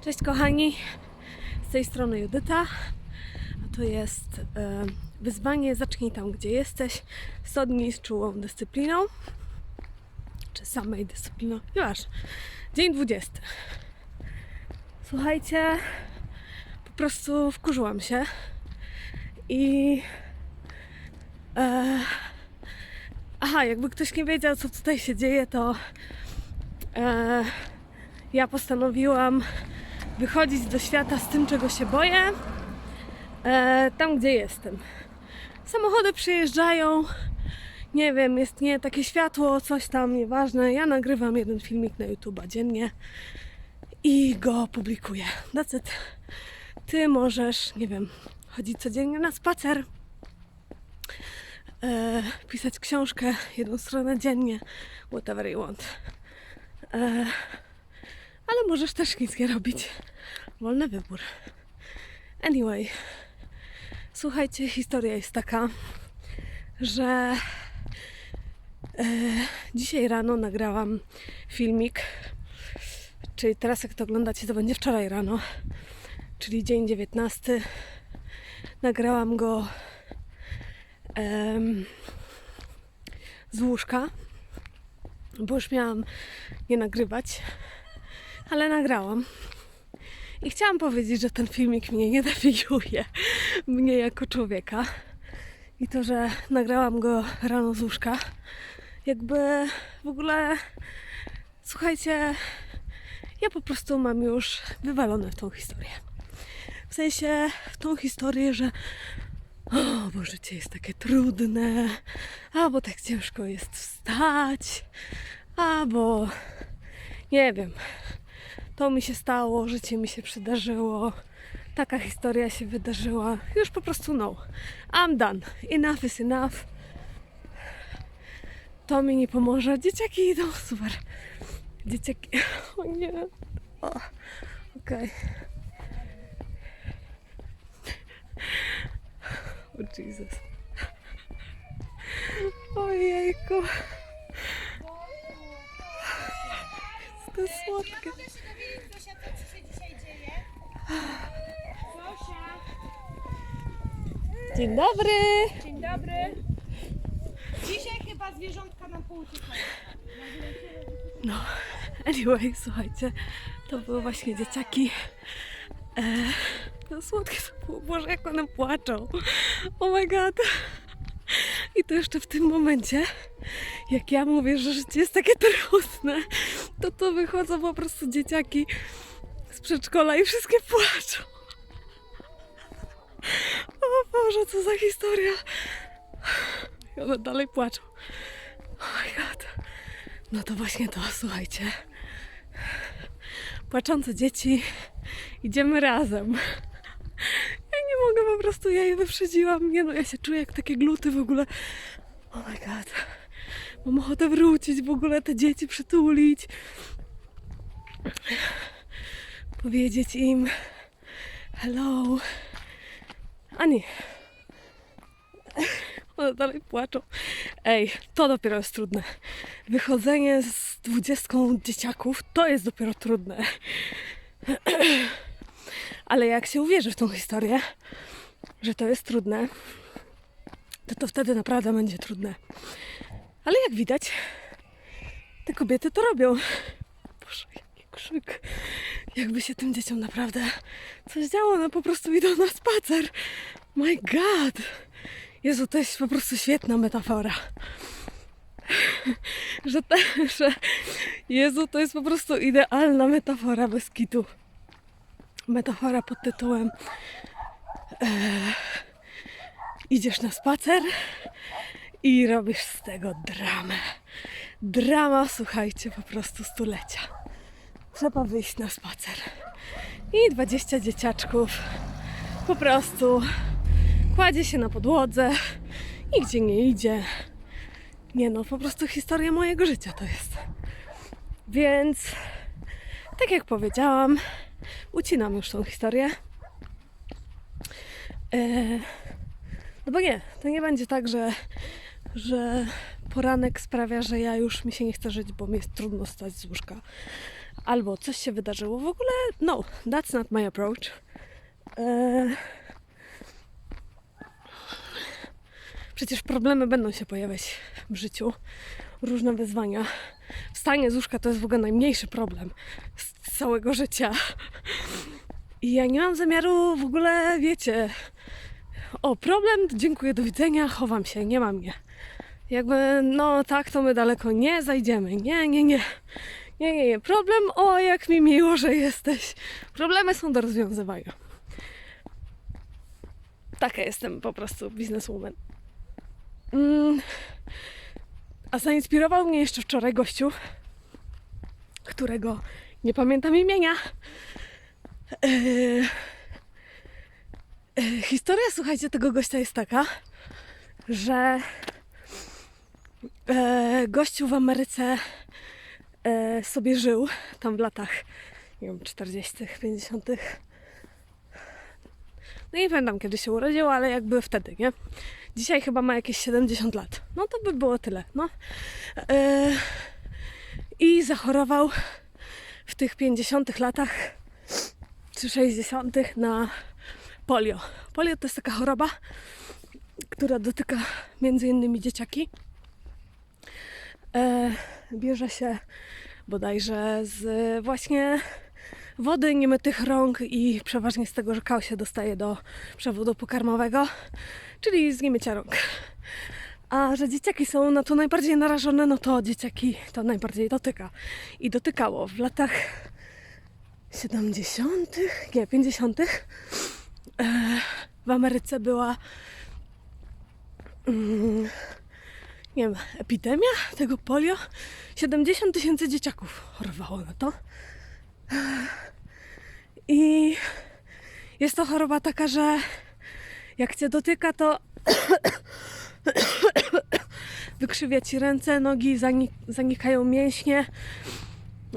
Cześć kochani, z tej strony Judyta, a to jest e, wyzwanie Zacznij tam, gdzie jesteś. 100 dni z czułą dyscypliną, czy samej dyscypliną, nieważne. Dzień 20. Słuchajcie, po prostu wkurzyłam się i e, aha, jakby ktoś nie wiedział, co tutaj się dzieje, to e, ja postanowiłam wychodzić do świata z tym, czego się boję, e, tam gdzie jestem. Samochody przyjeżdżają, nie wiem, jest nie takie światło, coś tam, nieważne. Ja nagrywam jeden filmik na YouTube'a dziennie i go publikuję. That's. Ty możesz, nie wiem, chodzić codziennie na spacer, e, pisać książkę, jedną stronę dziennie, whatever you want. E, ale możesz też nie robić. Wolny wybór. Anyway, słuchajcie, historia jest taka, że e, dzisiaj rano nagrałam filmik, czyli teraz jak to oglądacie, to będzie wczoraj rano, czyli dzień 19. Nagrałam go em, z łóżka, bo już miałam nie nagrywać, ale nagrałam. I chciałam powiedzieć, że ten filmik mnie nie definiuje, mnie jako człowieka. I to, że nagrałam go rano z łóżka, jakby w ogóle, słuchajcie, ja po prostu mam już wywalone w tą historię. W sensie w tą historię, że o, bo życie jest takie trudne, albo tak ciężko jest wstać, albo nie wiem, to mi się stało, życie mi się przydarzyło, taka historia się wydarzyła. Już po prostu no. I'm done. Enough is enough. To mi nie pomoże. Dzieciaki idą, super. Dzieciaki. O nie. Okej. O Jesus. Ojejku. Jest to słodkie. Dzień dobry. dzień dobry. Dzisiaj chyba zwierzątka nam pouciekają. No, anyway, słuchajcie, to były właśnie dzieciaki. E, no słodkie było, Boże, jak one płaczą. Oh my god. I to jeszcze w tym momencie, jak ja mówię, że życie jest takie trudne, to to wychodzą po prostu dzieciaki z przedszkola i wszystkie płaczą. O Boże, co za historia. I one dalej płaczą. Oh my god. No to właśnie to, słuchajcie. Płaczące dzieci, idziemy razem. Ja nie mogę po prostu, ja je wyprzedziłam. Nie no, ja się czuję jak takie gluty w ogóle. Oh my god. Mam ochotę wrócić, w ogóle te dzieci przytulić. Powiedzieć im hello. Ani. One dalej płaczą. Ej, to dopiero jest trudne. Wychodzenie z dwudziestką dzieciaków to jest dopiero trudne. Ale jak się uwierzy w tą historię, że to jest trudne, to to wtedy naprawdę będzie trudne. Ale jak widać, te kobiety to robią. Boże, jaki krzyk. Jakby się tym dzieciom naprawdę coś działo, one po prostu idą na spacer. My God! Jezu, to jest po prostu świetna metafora. Że, te, że Jezu, to jest po prostu idealna metafora bez kitu. Metafora pod tytułem e, Idziesz na spacer i robisz z tego dramę. Drama, słuchajcie, po prostu stulecia. Trzeba wyjść na spacer. I 20 dzieciaczków po prostu kładzie się na podłodze, nigdzie nie idzie. Nie no, po prostu historia mojego życia to jest. Więc, tak jak powiedziałam, ucinam już tą historię. E, no bo nie, to nie będzie tak, że, że poranek sprawia, że ja już mi się nie chce żyć, bo mi jest trudno stać z łóżka. albo coś się wydarzyło. W ogóle, no, that's not my approach. Eee, Przecież problemy będą się pojawiać w życiu, różne wyzwania. Wstanie z łóżka to jest w ogóle najmniejszy problem z całego życia. I ja nie mam zamiaru w ogóle, wiecie, o problem, dziękuję, do widzenia, chowam się, nie mam mnie. Jakby, no tak, to my daleko nie zajdziemy. Nie, nie, nie. Nie, nie, nie. Problem, o jak mi miło, że jesteś. Problemy są do rozwiązywania. Taka jestem po prostu bizneswoman. Mm. A zainspirował mnie jeszcze wczoraj gościu, którego nie pamiętam imienia. Eee, e, historia, słuchajcie, tego gościa jest taka, że e, gościu w Ameryce e, sobie żył tam w latach, nie wiem, 40., 50. No nie pamiętam kiedy się urodził, ale jakby wtedy, nie? Dzisiaj chyba ma jakieś 70 lat. No to by było tyle, no. E, I zachorował w tych 50 latach czy 60 na polio. Polio to jest taka choroba, która dotyka między innymi dzieciaki. E, bierze się bodajże z właśnie wody niemytych rąk i przeważnie z tego, że kał się dostaje do przewodu pokarmowego, czyli z niemycia rąk. A że dzieciaki są na to najbardziej narażone, no to dzieciaki to najbardziej dotyka. I dotykało w latach 70., nie, 50. e, w Ameryce była mm, nie wiem, epidemia tego polio. 70 tysięcy dzieciaków chorowało na to. I jest to choroba taka, że jak cię dotyka, to wykrzywia ci ręce, nogi, zanik- zanikają mięśnie.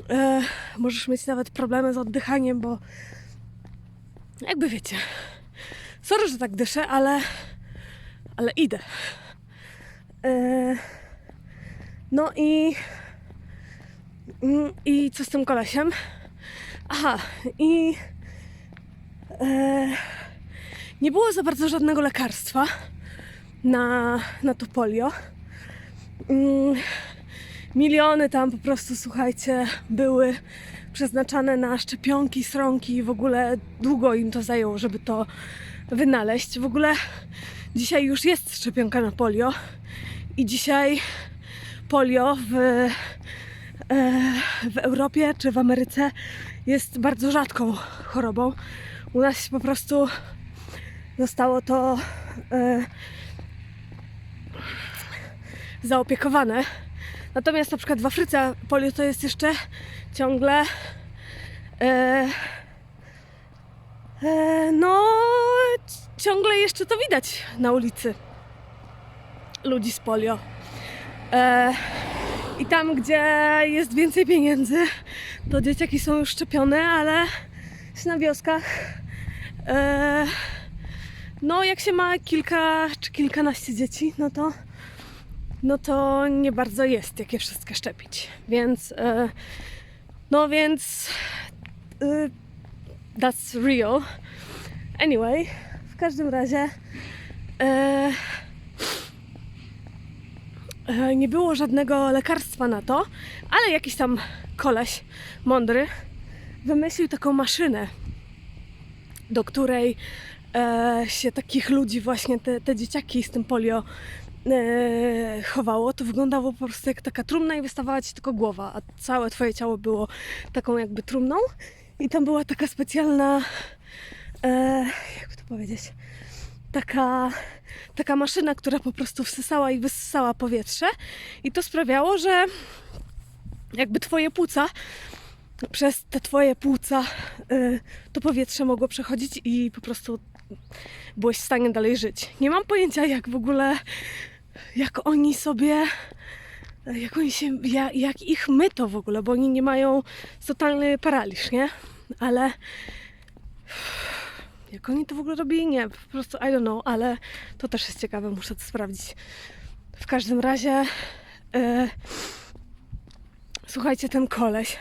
E, możesz mieć nawet problemy z oddychaniem, bo jakby wiecie. Sorry, że tak dyszę, ale, ale idę. E, no i mm, i co z tym kolesiem? Aha, i e, nie było za bardzo żadnego lekarstwa na, na to polio. Mm, miliony tam po prostu, słuchajcie, były przeznaczane na szczepionki, sronki i w ogóle długo im to zajęło, żeby to wynaleźć. W ogóle dzisiaj już jest szczepionka na polio i dzisiaj polio w, e, w Europie czy w Ameryce jest bardzo rzadką chorobą. U nas po prostu zostało to e, zaopiekowane. Natomiast na przykład w Afryce polio to jest jeszcze ciągle e, e, no ciągle jeszcze to widać na ulicy ludzi z polio. E, I tam, gdzie jest więcej pieniędzy, to dzieciaki są już szczepione, ale na wioskach e, no jak się ma kilka czy kilkanaście dzieci, no to no to nie bardzo jest jak je wszystkie szczepić. Więc e, no więc e, that's real. Anyway, w każdym razie e, nie było żadnego lekarstwa na to, ale jakiś tam koleś mądry wymyślił taką maszynę, do której e, się takich ludzi, właśnie te, te dzieciaki z tym polio e, chowało, to wyglądało po prostu jak taka trumna i wystawała ci tylko głowa, a całe twoje ciało było taką jakby trumną. I tam była taka specjalna e, to powiedzieć taka, taka maszyna, która po prostu wsysała i wysysała powietrze i to sprawiało, że jakby twoje płuca przez te twoje płuca y, to powietrze mogło przechodzić i po prostu byłeś w stanie dalej żyć. Nie mam pojęcia jak w ogóle, jak oni sobie, jak oni się, jak, jak ich myto w ogóle, bo oni nie mają totalny paraliż, nie? Ale jak oni to w ogóle robili? Nie, po prostu I don't know, ale to też jest ciekawe, muszę to sprawdzić. W każdym razie, y, Słuchajcie, ten koleś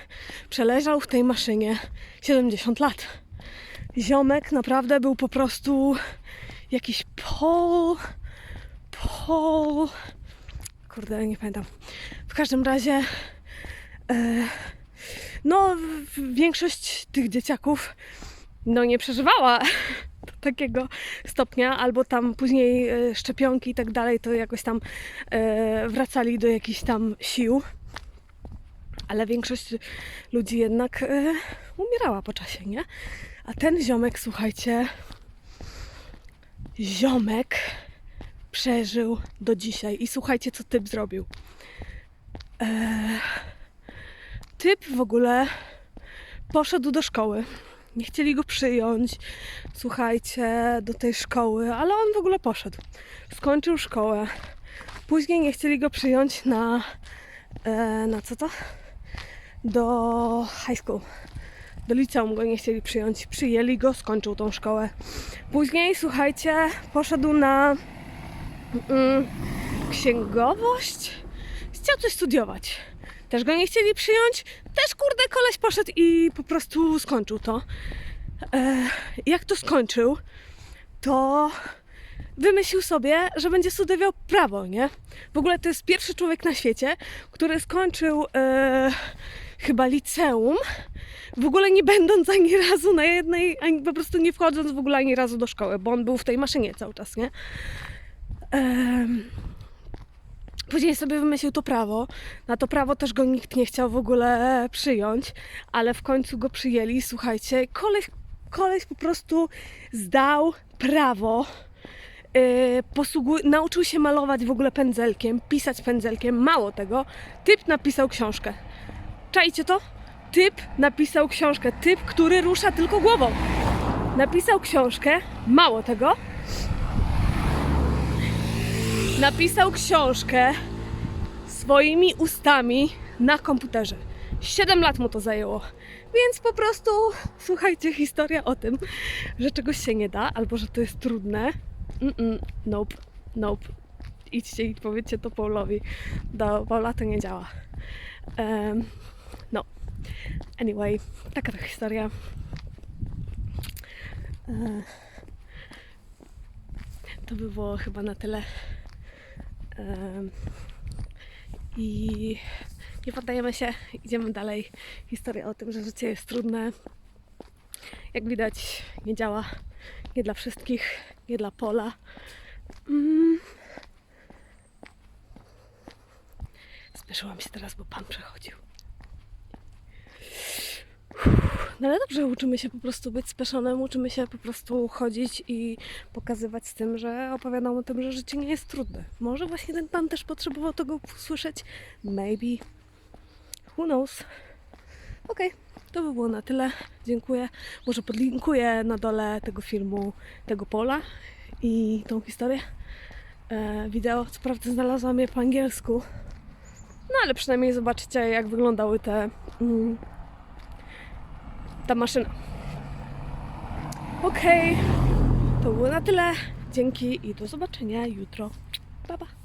przeleżał w tej maszynie 70 lat. Ziomek naprawdę był po prostu jakiś Paul, Paul, kurde, nie pamiętam. W każdym razie, e, no, większość tych dzieciaków, no, nie przeżywała takiego stopnia, albo tam później e, szczepionki i tak dalej, to jakoś tam e, wracali do jakichś tam sił. Ale większość ludzi jednak e, umierała po czasie, nie? A ten ziomek, słuchajcie, ziomek przeżył do dzisiaj. I słuchajcie, co typ zrobił. Typ w ogóle poszedł do szkoły. Nie chcieli go przyjąć, słuchajcie, do tej szkoły, ale on w ogóle poszedł. Skończył szkołę. Później nie chcieli go przyjąć na. E, na co to? Do high school. Do liceum go nie chcieli przyjąć. Przyjęli go, skończył tą szkołę. Później, słuchajcie, poszedł na mm, księgowość. Chciał coś studiować. Też go nie chcieli przyjąć. Też, kurde, koleś poszedł i po prostu skończył to. E, jak to skończył, to wymyślił sobie, że będzie studiował prawo, nie? W ogóle to jest pierwszy człowiek na świecie, który skończył e, chyba liceum, w ogóle nie będąc ani razu na jednej, ani po prostu nie wchodząc w ogóle ani razu do szkoły, bo on był w tej maszynie cały czas, nie? Później sobie wymyślił to prawo. Na to prawo też go nikt nie chciał w ogóle przyjąć, ale w końcu go przyjęli. Słuchajcie, koleś, koleś po prostu zdał prawo. Yy, posługu- nauczył się malować w ogóle pędzelkiem, pisać pędzelkiem. Mało tego, typ napisał książkę. Czajcie to? Typ napisał książkę. Typ, który rusza tylko głową. Napisał książkę. Mało tego, napisał książkę swoimi ustami na komputerze. 7 lat mu to zajęło. Więc po prostu słuchajcie historia o tym, że czegoś się nie da, albo że to jest trudne. Mm-mm, nope, nope. Idźcie i powiedzcie to Paulowi. Do Paula to nie działa. Em, no. Anyway, taka to historia. E, to by było chyba na tyle. I nie poddajemy się, idziemy dalej. Historia o tym, że życie jest trudne. Jak widać, nie działa. Nie dla wszystkich, nie dla pola. Mm. Spieszyłam się teraz, bo pan przechodził. No ale dobrze, uczymy się po prostu być spieszonym, uczymy się po prostu chodzić i pokazywać z tym, że opowiadam o tym, że życie nie jest trudne. Może właśnie ten pan też potrzebował tego usłyszeć? Maybe. Who knows? Okej, to by było na tyle. Dziękuję. Może podlinkuję na dole tego filmu, tego pola i tą historię. E, wideo, co prawda znalazłam je po angielsku. No ale przynajmniej zobaczycie, jak wyglądały te... Mm, ta maszyna. Okej, to było na tyle. Dzięki i do zobaczenia jutro. Pa, pa.